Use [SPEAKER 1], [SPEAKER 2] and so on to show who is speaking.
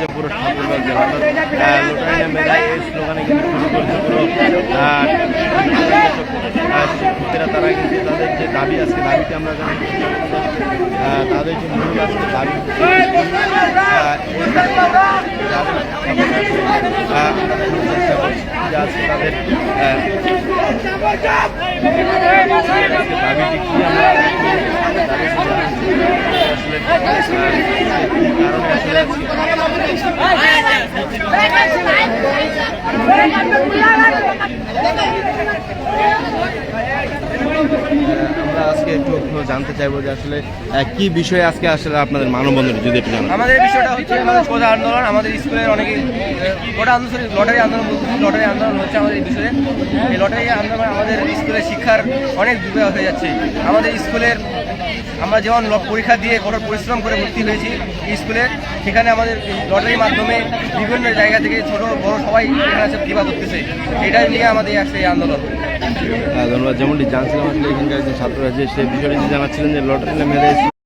[SPEAKER 1] যে পুরো আহ, তারা কিন্তু তাদের যে দাবি আজকে দাবিতে আমরা জানি তাদের যে মূল আজকে দাবি আহ, এই দাবি- আহ, আমরা দেখানোর চেষ্টা করছি যে আজকে তাদের আহ, আজকে দাবিটি কি আমরা দাবি আসলে আহ, কি কারণে আসলে আজকে আমরা আজকে একটু জানতে চাইব যে আসলে কি বিষয়ে আজকে আসলে আপনাদের মানববন্ধন যদি একটু জানান।
[SPEAKER 2] আমাদের বিষয়টা হচ্ছে আমাদের কোটা আন্দোলন, আমাদের স্কুলের অনেকে কোটা আন্দোলন লটারি আন্দোলন বলতেছি লটারি আন্দোলন হচ্ছে আমাদের এই বিষয়ে। এই লটারি আন্দোলন আমাদের স্কুলের শিক্ষার অনেক ডুবে হয়ে যাচ্ছে। আমাদের স্কুলের আমরা যেমন পরীক্ষা দিয়ে কঠোর পরিশ্রম করে ভর্তি হয়েছি স্কুলে সেখানে আমাদের লটারির মাধ্যমে বিভিন্ন জায়গা থেকে ছোট বড় সবাই এখানে আছে প্রতিভা করতেছে। এটাই নিয়ে আমাদের আসছে এই আন্দোলন।
[SPEAKER 1] আহ, ধন্যবাদ। যেমনটি জানছিলাম আসলে এখানকার যে ছাত্ররা যে সে বিষয়টি জানাচ্ছিলেন যে লটারি মেয়েদের